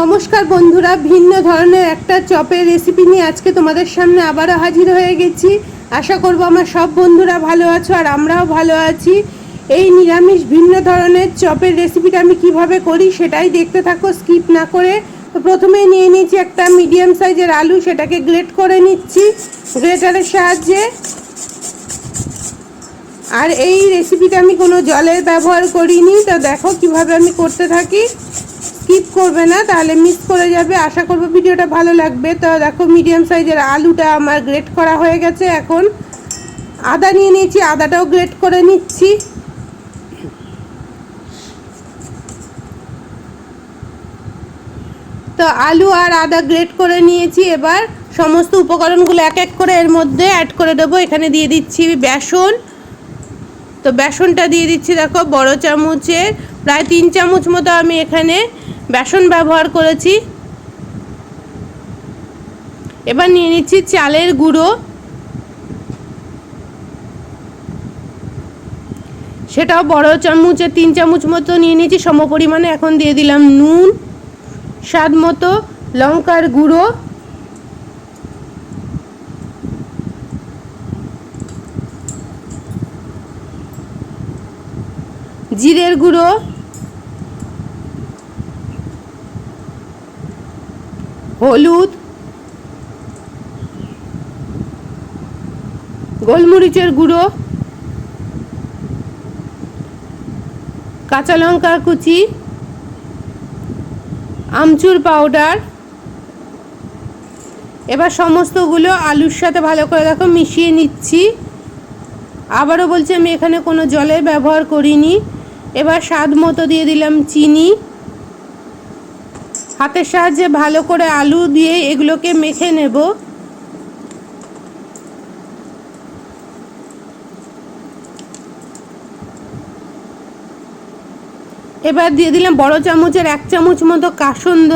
নমস্কার বন্ধুরা, ভিন্ন ধরনের একটা চপের রেসিপি নিয়ে আজকে তোমাদের সামনে আবারও হাজির হয়ে গেছি। আশা করব আমার সব বন্ধুরা ভালো আছো আর আমরাও ভালো আছি। এই নিরামিষ ভিন্ন ধরনের চপের রেসিপিটা আমি কীভাবে করি সেটাই দেখতে থাকো স্কিপ না করে। তো প্রথমেই নিয়ে নিয়েছি একটা মিডিয়াম সাইজের আলু, সেটাকে গ্রেট করে নিচ্ছি গ্রেটারের সাহায্যে। আর এই রেসিপিটা আমি কোনো জলের ব্যবহার করিনি, তো দেখো কীভাবে আমি করতে থাকি। স্কিপ করবে না, তাহলে মিস করে যাবে। আশা করব ভিডিওটা ভালো লাগবে। তো দেখো মিডিয়াম সাইজের আলুটা আমার গ্রেট করা হয়ে গেছে এখন। আদা নিয়ে নিয়েছি, আদাটাও গ্রেট করে নিচ্ছি। তো আলু আর আদা গ্রেট করে নিয়েছি এবার। সমস্ত উপকরণগুলো এক এক করে এর মধ্যে অ্যাড করে দেবো। এখানে দিয়ে দিচ্ছি বেসন। তো বেসনটা দিয়ে দিচ্ছি, দেখো, বড় চামচের। প্রায় তিন চামচ মতো আমি এখানে বেসন ব্যবহার করেছি। এবার নিয়ে নিচ্ছি চালের গুঁড়ো। সেটাও বড় চামচের তিন চামচ মতো নিয়ে নিয়েছি। সম পরিমাণে এখন দিয়ে দিলাম নুন, স্বাদ মতো লঙ্কার গুঁড়ো। জিরের গুঁড়ো। হলুদ, গোলমরিচের গুঁড়ো, কাঁচা লঙ্কা কুচি, আমচুর পাউডার। এবার সমস্তগুলো আলুর সাথে ভালো করে দেখো মিশিয়ে নিচ্ছি। আবারও বলছি আমি এখানে কোনো জলের ব্যবহার করিনি। এবার স্বাদ মতো দিয়ে দিলাম চিনি। হাতের সাহায্যে ভালো করে আলু দিয়ে এগুলোকে মেখে নেব। এবার দিয়ে দিলাম বড় চামচের এক চামচ মতো কাসন্দ।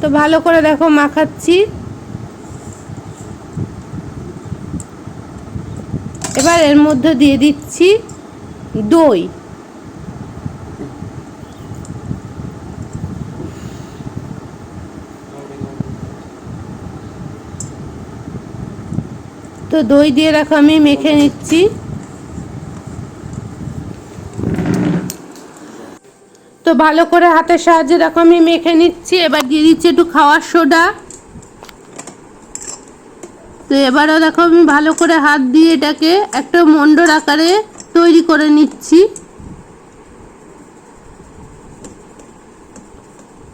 তো ভালো করে দেখো মাখাচ্ছি। এবার এর মধ্যে দিয়ে দিচ্ছি দই। তো দই দিয়ে রাখো আমি মেখে নিচ্ছি। তো ভালো করে হাতের সাহায্যে দেখো আমি মেখে নিচ্ছি। এবার দিয়ে দিচ্ছি একটু খাওয়ার সোডা। তো এবারও দেখো আমি ভালো করে হাত দিয়ে এটাকে একটা মন্ডর আকারে তৈরি করে নিচ্ছি।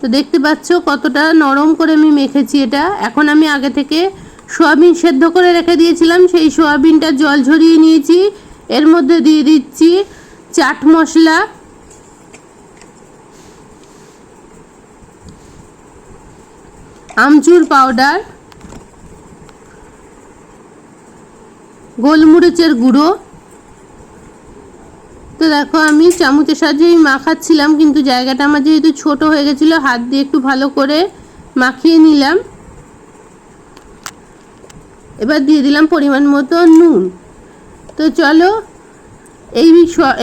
তো দেখতে পাচ্ছ কতটা নরম করে আমি মেখেছি এটা। এখন আমি আগে থেকে সোয়াবিন সেদ্ধ করে রেখে দিয়েছিলাম, সেই সোয়াবিনটা জল ঝরিয়ে নিয়েছি। এর মধ্যে দিয়ে দিচ্ছি চাট মশলা। আমচুর পাউডার। গোলমরিচের গুঁড়ো। তো দেখো, আমি চামচের সাহায্যেই মাখাচ্ছিলাম, কিন্তু জায়গাটা আমার যেহেতু ছোট হয়ে গেছিল, হাত দিয়ে একটু ভালো করে মাখিয়ে নিলাম। এবার দিয়ে দিলাম পরিমাণ মতো নুন। তো চলো, এই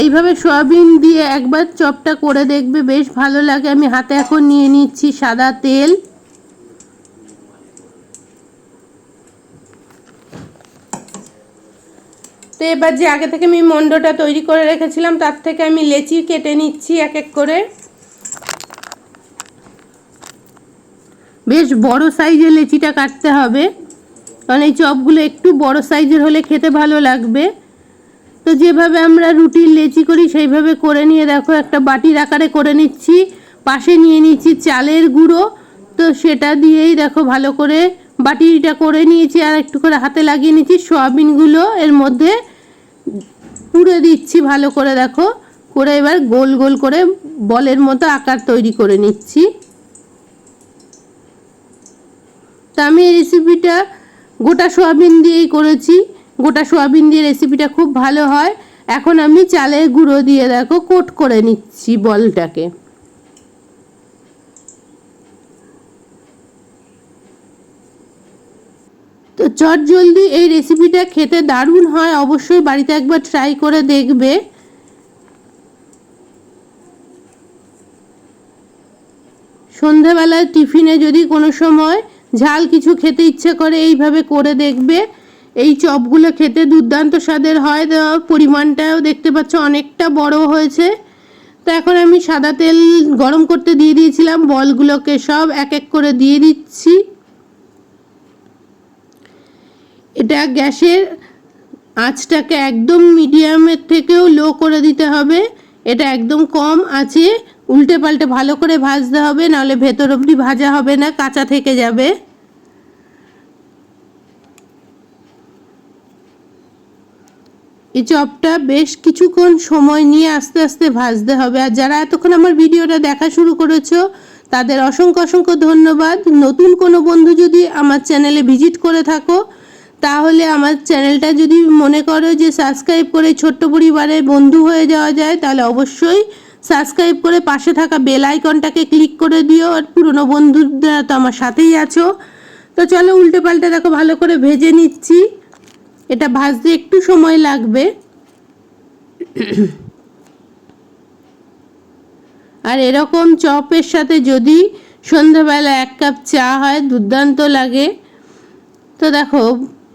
এইভাবে সয়াবিন দিয়ে একবার চপটা করে দেখবে, বেশ ভালো লাগে। আমি হাতে এখন নিয়ে নিচ্ছি সাদা তেল। তো এবার যে আগে থেকে আমি মন্ডটা তৈরি করে রেখেছিলাম, তার থেকে আমি লেচি কেটে নিচ্ছি এক এক করে। বেশ বড় সাইজের লেচিটা কাটতে হবে। কারণ এই চপগুলো একটু বড় সাইজের হলে খেতে ভালো লাগবে। তো যেভাবে আমরা রুটির লেচি করি সেইভাবে করে নিয়ে দেখো, একটা বাটির আকারে করে নিচ্ছি। পাশে নিয়ে নিচ্ছি চালের গুঁড়ো। তো সেটা দিয়েই দেখো ভালো করে বাটিটা করে নিয়েছি আর একটু করে হাতে লাগিয়ে নিচ্ছি সয়াবিনগুলো এর মধ্যে। পুড়ে দিচ্ছি ভালো করে দেখো। করে এবার গোল গোল করে বলের মতো আকার তৈরি করে নিচ্ছি। তা আমি এই রেসিপিটা গোটা সোয়াবিন দিয়েই করেছি। গোটা সোয়াবিন দিয়ে রেসিপিটা খুব ভালো হয়। এখন আমি চালের গুঁড়ো দিয়ে দেখো কোট করে নিচ্ছি বলটাকে। তো চট জলদি এই রেসিপিটা খেতে দারুণ হয়। অবশ্যই বাড়িতে একবার ট্রাই করে দেখবে। সন্ধেবেলায় টিফিনে যদি কোনো সময় ঝাল কিছু খেতে ইচ্ছে করে, এইভাবে করে দেখবে। এই চপগুলো খেতে দুর্দান্ত স্বাদের হয়। দেওয়ার পরিমাণটাও দেখতে পাচ্ছ অনেকটা বড় হয়েছে। তো এখন আমি সাদা তেল গরম করতে দিয়ে দিয়েছিলাম। বলগুলোকে সব এক এক করে দিয়ে দিচ্ছি। এটা গ্যাসের আঁচটাকে একদম মিডিয়ামের থেকেও লো করে দিতে হবে। এটা একদম কম আছে। উল্টে পাল্টে ভালো করে ভাজতে হবে, নাহলে ভেতর অবধি ভাজা হবে না, কাঁচা থেকে যাবে। এই চপটা বেশ কিছুক্ষণ সময় নিয়ে আস্তে আস্তে ভাজতে হবে। আর যারা এতক্ষণ আমার ভিডিওটা দেখা শুরু করেছ, তাদের অসংখ্য অসংখ্য ধন্যবাদ। নতুন কোনো বন্ধু যদি আমার চ্যানেলে ভিজিট করে থাকো, তাহলে আমার চ্যানেলটা যদি মনে করো যে সাবস্ক্রাইব করে ছোট্ট পরিবারের বন্ধু হয়ে যাওয়া যায়, তাহলে অবশ্যই সাবস্ক্রাইব করে পাশে থাকা বেল আইকনটাকে ক্লিক করে দিও আর পুরনো বন্ধুরা তো আমার সাথেই আছো। তো চলো উল্টে পাল্টে দেখো, ভালো করে ভেজে নিচ্ছি। এটা ভাজতে একটু সময় লাগবে। আর এরকম চপের সাথে যদি সন্ধ্যাবেলা এক কাপ চা হয়, দুর্দান্ত লাগে। তো দেখো,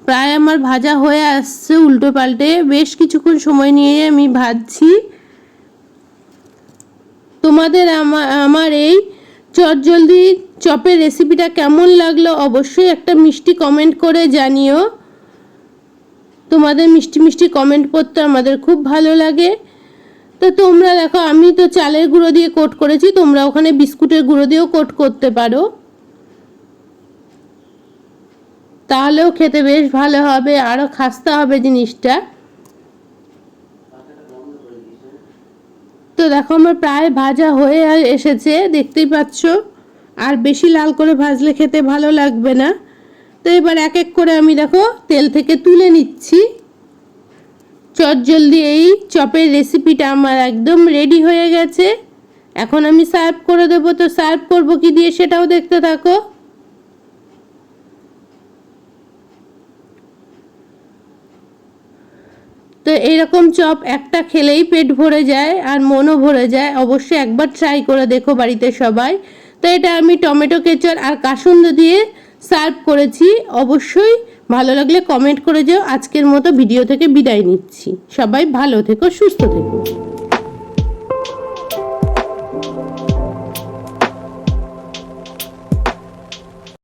প্রায় আমার ভাজা হয়ে আসছে উল্টো পাল্টে। বেশ কিছুক্ষণ সময় নিয়ে আমি ভাজছি। তোমাদের আমার এই চটজলদি চপের রেসিপিটা কেমন লাগল অবশ্যই একটা মিষ্টি কমেন্ট করে জানিও। তোমাদের মিষ্টি মিষ্টি কমেন্ট করতে আমাদের খুব ভালো লাগে। তো তোমরা দেখো, আমি তো চালের গুঁড়ো দিয়ে কোট করেছি, তোমরা ওখানে বিস্কুটের গুঁড়ো দিয়েও কোট করতে পারো। তাহলেও খেতে বেশ ভালো হবে আরও খাস্তা হবে জিনিসটা। তো দেখো আমার প্রায় ভাজা হয়ে এসেছে, দেখতেই পাচ্ছ? আর বেশি লাল করে ভাজলে খেতে ভালো লাগবে না। তো এবার এক এক করে আমি দেখো তেল থেকে তুলে নিচ্ছি। চট জলদি এই চপের রেসিপিটা আমার একদম রেডি হয়ে গেছে। এখন আমি সার্ভ করে দেবো, তো সার্ভ করব কি দিয়ে সেটাও দেখতে থাকো। তো এইরকম চপ একটা খেলেই পেট ভরে যায় আর মনও ভরে যায়। অবশ্যই একবার ট্রাই করে দেখো বাড়িতে সবাই। তো এটা আমি টমেটো কেচার আর কাসুন্দ দিয়ে সার্ভ করেছি। অবশ্যই ভালো লাগলে কমেন্ট করে যেও। আজকের মতো ভিডিও থেকে বিদায় নিচ্ছি। সবাই ভালো থেকো, সুস্থ থেকো।